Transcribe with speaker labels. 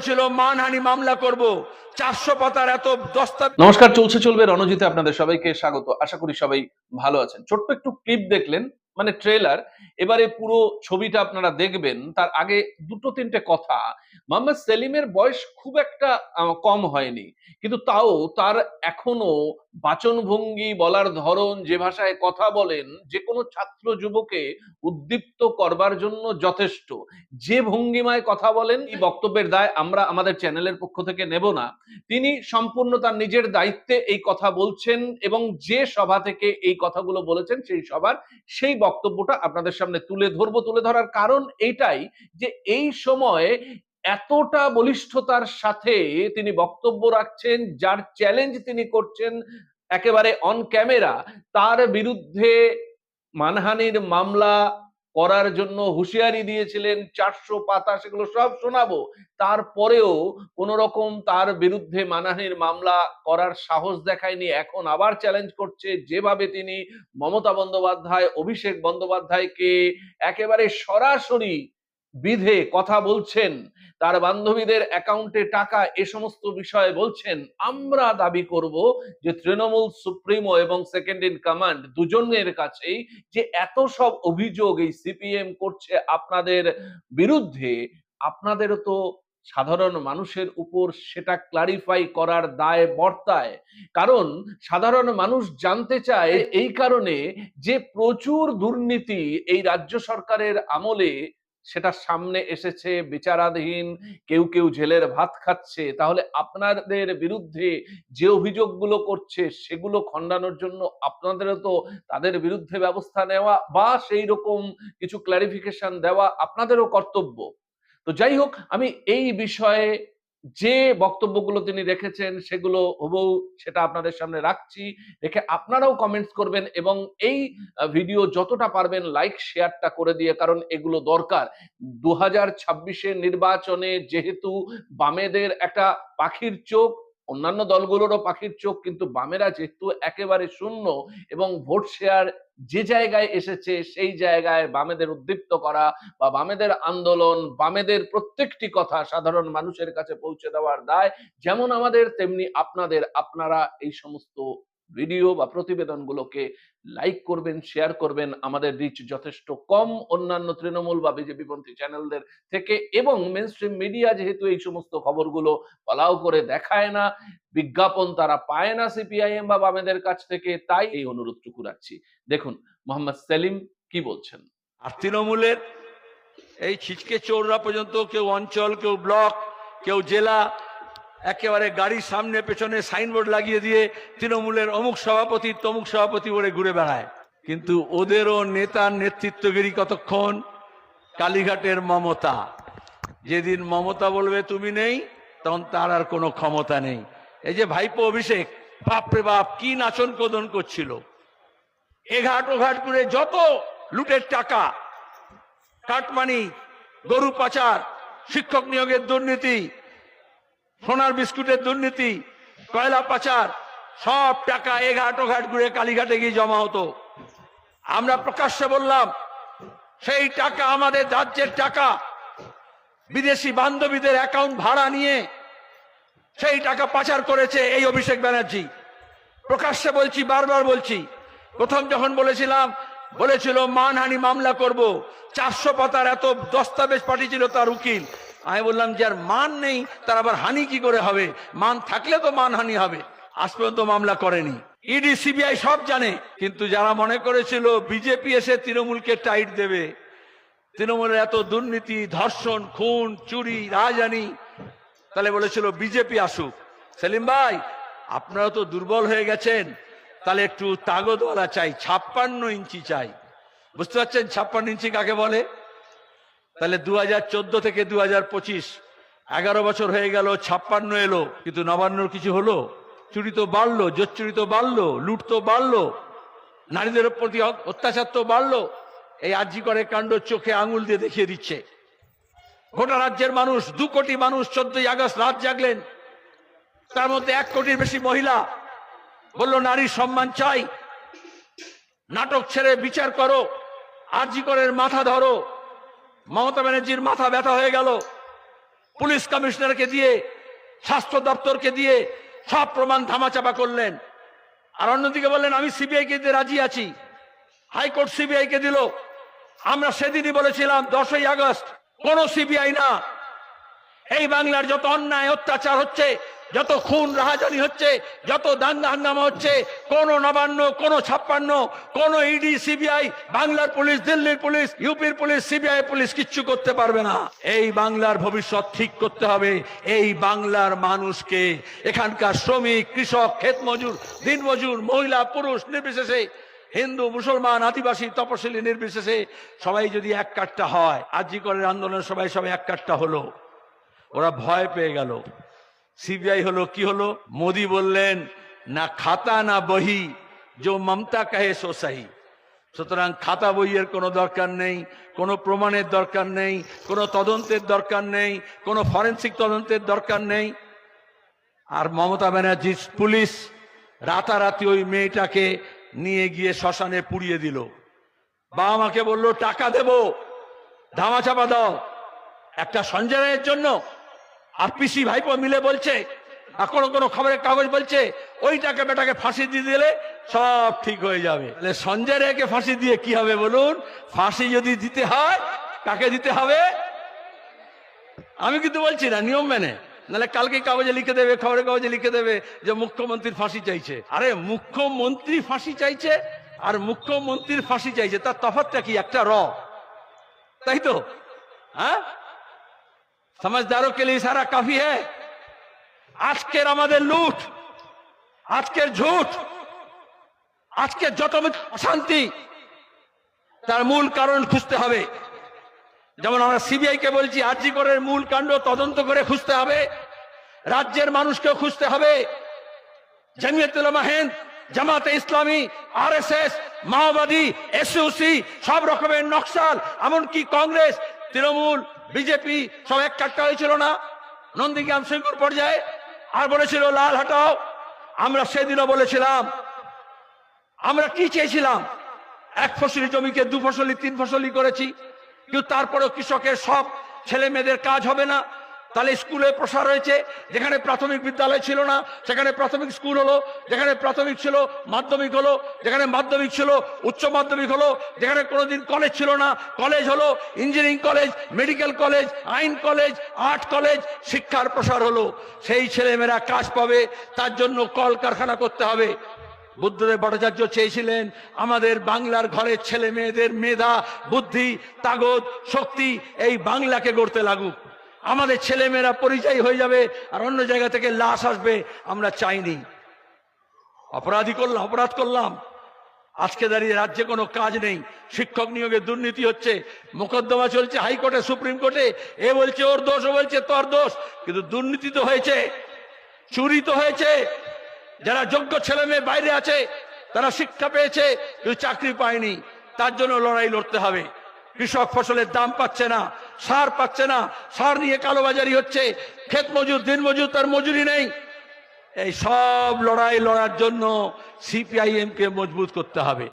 Speaker 1: বলেছিল মানহানি মামলা করব। চারশো পাতার এত
Speaker 2: নমস্কার, চলছে চলবে রণজিতে আপনাদের সবাইকে স্বাগত। আশা করি সবাই ভালো আছেন। ছোট্ট একটু ক্লিপ দেখলেন মানে ট্রেলার। এবারে পুরো ছবিটা আপনারা দেখবেন, তার আগে দুটো তিনটে কথা। মোহাম্মদ সেলিমের বয়স খুব একটা কম হয়নি। কিন্তু তাও তার এখনও বাচনভঙ্গি বলার ধরন, যে ভাষায় কথা বলেন, যে কোনো ছাত্র যুবকে উদ্দীপ্ত করবার জন্য যথেষ্ট। যে ভঙ্গিমায় কথা বলেন, এই বক্তব্যের দায় আমরা আমাদের চ্যানেলের পক্ষ থেকে নেব না। তিনি সম্পূর্ণ তার নিজের দায়িত্বে এই কথা বলছেন এবং যে সভা থেকে এই কথাগুলো বলেছেন, সেই সভার সেই বক্তব্যটা আপনাদের সামনে তুলে ধরবো, তুলে ধরার কারণ এটাই যে এই সময় এতটা বলিষ্ঠতার সাথে তিনি বক্তব্য রাখছেন, যার চ্যালেঞ্জ তিনি করছেন একেবারে অন ক্যামেরা তার বিরুদ্ধে মানহানির মামলা করার জন্য হুঁশিয়ারি দিয়েছিলেন, চারশো পাতা সেগুলো সব শোনাবো। তারপরেও কোন রকম তার বিরুদ্ধে মানহানির মামলা করার সাহস দেখায়নি, এখন আবার চ্যালেঞ্জ করছে। যেভাবে তিনি মমতা বন্দ্যোপাধ্যায়, অভিষেক বন্দ্যোপাধ্যায়কে একেবারে সরাসরি বিধে কথা বলছেন, তার বান্ধবীদের অ্যাকাউন্টে টাকা, এ সমস্ত বিষয়ে বলছেন, আমরা দাবি করব যে তৃণমূল সুপ্রিমো এবং সেকেন্ড ইন কমান্ড দুজনের কাছেই যে এত সব অভিযোগ এই সিপিএম করছে আপনাদের বিরুদ্ধে, আপনাদেরও তো সাধারণ মানুষের উপর সেটা ক্লারিফাই করার দায় বর্তায়। কারণ সাধারণ মানুষ জানতে চায় এই কারণে যে প্রচুর দুর্নীতি এই রাজ্য সরকারের আমলে সেটা সামনে এসেছে, বিচারাধীন, কেউ কেউ জেলের ভাত খাচ্ছে। তাহলে আপনাদের বিরুদ্ধে যে অভিযোগগুলো করছে, সেগুলো খণ্ডানোর জন্য আপনাদেরও তো তাদের বিরুদ্ধে ব্যবস্থা নেওয়া বা সেই রকম কিছু ক্লারিফিকেশন দেওয়া আপনাদেরও কর্তব্য। তো যাই হোক, আমি এই বিষয়ে যে বক্তব্যগুলো তিনি রেখেছেন, সেগুলো হবু সেটা আপনাদের সামনে রাখছি। রেখে আপনারাও কমেন্টস করবেন এবং এই ভিডিও যতটা পারবেন লাইক শেয়ারটা করে দিয়ে, কারণ এগুলো দরকার। দু হাজার নির্বাচনে যেহেতু বামেদের একটা পাখির চোখ অন্যান্য দলগুলোরও পাখির চোখ কিন্তু বামেরা যেহেতু একেবারে শূন্য এবং ভোট শেয়ার যে জায়গায় এসেছে সেই জায়গায় বামেদের উদ্দীপ্ত করা বা বামেদের আন্দোলন, বামেদের প্রত্যেকটি কথা সাধারণ মানুষের কাছে পৌঁছে দেওয়ার দায়, যেমন আমাদের, তেমনি আপনাদের, আপনারা এই সমস্ত ভিডিও বা প্রতিবেদনগুলোকে লাইক করবেন শেয়ার করবেন। আমাদের রিচ যথেষ্ট কম। অন্যান্য তৃণমূল বা বিজেপি পন্থী চ্যানেলদের থেকে এবং মেন স্ট্রিম মিডিয়া যেহেতু এই সমস্ত খবরগুলো ফলাও করে দেখায় না, বিজ্ঞাপন তারা পায় না সিপিআইএম বা বামেদের কাছ থেকে, তাই এই অনুরোধটুকু রাখছি। দেখুন, মোহাম্মদ সেলিম কি বলছেন?
Speaker 1: আর তৃণমূলের এই ছিচকে চৌড়া পর্যন্ত, কেউ অঞ্চল, কেউ ব্লক, কেউ জেলা একেবারে গাড়ির সামনে, পেছনে সাইনবোর্ড লাগিয়ে দিয়ে তৃণমূলের অমুক সভাপতি তমুক সভাপতি বলে ঘুরে বেড়ায়। কিন্তু ওদেরও নেতার নেতৃত্বগিরি কতক্ষণ? কালীঘাটের মমতা। যেদিন মমতা বলবে, তুমি নেই, তখন তার আর কোনো ক্ষমতা নেই। এই যে ভাইপো অভিষেক, বাপরে বাপ, কি নাচন কোদন করছিল। এঘাট ওঘাট করে যত লুটের টাকা, কাটমানি, গরু পাচার, শিক্ষক নিয়োগের দুর্নীতি সোনার বিস্কুটের দুর্নীতি, কয়লা পাচার, সব টাকা এঘাট ওঘাট ঘুরে কালীঘাটে গিয়ে জমা হতো। আমরা প্রকাশ্যে বললাম, সেই টাকা আমাদের রাজ্যের টাকা, বিদেশি বান্ধবীদের অ্যাকাউন্ট ভাড়া নিয়ে সেই টাকা পাচার করেছে এই অভিষেক ব্যানার্জি। প্রকাশ্যে বলছি, বারবার বলছি, প্রথম যখন বলেছিলাম, বলেছিল, মানহানি মামলা করব, চারশো পাতার এত দস্তাবেজ পাঠিয়েছিল তার উকিল। আমি বললাম যার মান নেই, তার আবার হানি কি করে হবে? মান থাকলে তো মানহানি হবে। আজ পর্যন্ত মামলা করেনি। ইডি, সিবিআই সব জানে, কিন্তু যারা মনে করেছিল বিজেপি এসে তৃণমূলকে টাইট দেবে, তৃণমূলের এত দুর্নীতি, ধর্ষণ, খুন, চুরি রাজধানী তাহলে বলেছিল বিজেপি আসুক। সেলিম ভাই, আপনারা তো দুর্বল হয়ে গেছেন, তাহলে একটু তাগদওয়ালা চাই, ছাপ্পান্ন ইঞ্চি চাই। বুঝতে পারছেন ছাপ্পান্ন ইঞ্চি কাকে বলে? তাহলে দু হাজার চোদ্দ থেকে দু হাজার পঁচিশ, এগারো বছর হয়ে গেল, ছাপ্পান্ন এলো, কিন্তু নবান্নর কিছু হলো? চুরি তো বাড়লো, জোচ্চুরি তো বাড়লো, লুট তো বাড়লো, নারীদের প্রতি অত্যাচার তো বাড়লো, এই আর্জি করে কাণ্ড চোখে আঙুল দিয়ে দেখিয়ে দিচ্ছে। গোটা রাজ্যের মানুষ, দু কোটি মানুষ চোদ্দই আগস্ট রাত জাগলেন, তার মধ্যে এক কোটির বেশি মহিলা বলল নারীর সম্মান চাই, নাটক ছেড়ে বিচার করো আরজি করের মাথা ধরো। মমতা ব্যানার্জির মাথা ব্যথা হয়ে গেল। পুলিশ কমিশনারকে দিয়ে, স্বাস্থ্য দপ্তরকে দিয়ে সব প্রমাণ ধামাচাপা করলেন। আর অন্যদিকে বললেন, আমি সিবিআই কে দিতে রাজি আছি। হাইকোর্ট সিবিআই কে দিল। আমরা সেদিনই বলেছিলাম, দশই আগস্ট, কোন সিবিআই না। এই বাংলার যত অন্যায়, অত্যাচার হচ্ছে যত খুন রাহাজানি হচ্ছে, যত দাঙ্গা হাঙ্গামা হচ্ছে, কোন নবান্ন, কোন ছাপ্পান্ন, কোন ইডি সিবিআই বাংলার পুলিশ, দিল্লির পুলিশ, ইউপির পুলিশ সিবিআই পুলিশ কিচ্ছু করতে পারবে না। এই বাংলার ভবিষ্যৎ ঠিক করতে হবে। এই বাংলার মানুষকে এখানকার শ্রমিক, কৃষক, ক্ষেত মজুর, দিন মজুর, মহিলা, পুরুষ নির্বিশেষে, হিন্দু, মুসলমান, আদিবাসী, তপশিলি নির্বিশেষে সবাই যদি এক কাটটা হয় আজিকরের আন্দোলন সবাই সবাই এক কাটটা হলো। ওরা ভয় পেয়ে গেল। সিবিআই হলো, কি হলো? মোদি বললেন, না খাতা না বহি, যে মমতা কাহে সো সাহি। সুতরাং খাতা বইয়ের কোনো দরকার নেই, কোনো প্রমাণের দরকার নেই, কোনো তদন্তের দরকার নেই, কোনো ফরেন্সিক তদন্তের দরকার নেই। আর মমতা ব্যানার্জি পুলিশ রাতারাতি ওই মেয়েটাকে নিয়ে গিয়ে শ্মশানে পুড়িয়ে দিল। বাবা মাকে বলল, টাকা দেব, ধামাচাপা দাও। একটা সঞ্জয় রায়ের জন্য আর পিসি ভাইপো মিলে বলছে, আর কোনো কোনো খবরের কাগজ বলছে, ওইটাকে বেটাকে ফাঁসি দিয়ে দিলে সব ঠিক হয়ে যাবে। সঞ্জয় রায়কে ফাঁসি দিয়ে কি হবে বলুন? ফাঁসি যদি দিতে হয়, কাকে দিতে হবে? আমি কিন্তু বলছি না, নিয়ম মেনে। নাহলে কালকে কাগজে লিখে দেবে, খবরের কাগজে লিখে দেবে যে মুখ্যমন্ত্রীর ফাঁসি চাইছে। আরে মুখ্যমন্ত্রী ফাঁসি চাইছে আর মুখ্যমন্ত্রীর ফাঁসি চাইছে, তার তফাৎটা কি? একটা র। তাই তো? হ্যাঁ? समझदारों के लिए इशारा काफी है আজকের আমাদের লুট আজকের ঝুট আজকের যত অশান্তি তার মূল কারণ খুঁজতে হবে যেমন আমরা সিবিআই কে বলছি আরজি করের মূল কাণ্ড তদন্ত করে খুঁজতে হবে রাজ্যের মানুষকেও খুঁজতে হবে জমিয়তুলমা হিন্দ জামাতে ইসলামী আরএসএস মাওবাদী এসইউসি সব রকমের নকশাল এমনকি কংগ্রেস তৃণমূল বিজেপি সব এক চারটা হয়েছিল না। নন্দীগ্রাম সিঙ্গুর পর্যায়ে আর বলেছিল, লাল হাটাও। আমরা সেদিনও বলেছিলাম, আমরা কি চেয়েছিলাম? এক ফসলি জমিকে, দু ফসলি, তিন ফসলি করেছি। কিন্তু তারপরেও কৃষকের সব ছেলে মেয়েদের কাজ হবে না। তাহলে স্কুলে প্রসার হয়েছে, যেখানে প্রাথমিক বিদ্যালয় ছিল না, সেখানে প্রাথমিক স্কুল হলো, যেখানে প্রাথমিক ছিল মাধ্যমিক হলো, যেখানে মাধ্যমিক ছিল উচ্চ মাধ্যমিক হলো, যেখানে কোনোদিন কলেজ ছিল না। কলেজ হলো ইঞ্জিনিয়ারিং কলেজ মেডিকেল কলেজ আইন কলেজ আর্ট কলেজ শিক্ষার প্রসার হলো। সেই ছেলেমেয়েরা কাজ পাবে, তার জন্য কলকারখানা করতে হবে। বুদ্ধদেব ভট্টাচার্য চেয়েছিলেন, আমাদের বাংলার ঘরের ছেলে মেয়েদের মেধা, বুদ্ধি তাগদ শক্তি, এই বাংলাকে গড়তে লাগুক। আমাদের ছেলে মেয়েরা পরিচয় হয়ে যাবে আর অন্য জায়গা থেকে লাশ আসবে, আমরা চাইনি। অপরাধী করলাম, অপরাধ করলাম। আজকে দাঁড়িয়ে রাজ্যে কোনো কাজ নেই। শিক্ষক নিয়োগে দুর্নীতি হচ্ছে। মোকদ্দমা চলছে হাইকোর্টে, সুপ্রিম কোর্টে। এ বলছে ওর দোষ, ও বলছে তোর দোষ। কিন্তু দুর্নীতি তো হয়েছে। চুরি তো হয়েছে। যারা যোগ্য ছেলে মেয়ে বাইরে আছে, তারা শিক্ষা পেয়েছে, কিন্তু চাকরি পায়নি। তার জন্য লড়াই লড়তে হবে। কৃষক ফসলের দাম পাচ্ছে না। সার পাচ্ছে না, সার নিয়ে কালোবাজারি হচ্ছে। ক্ষেত মজুর, দিন মজুর, তার মজুরি নেই। এই সব লড়াই লড়ার জন্য সিপিআইএম কে মজবুত করতে হবে।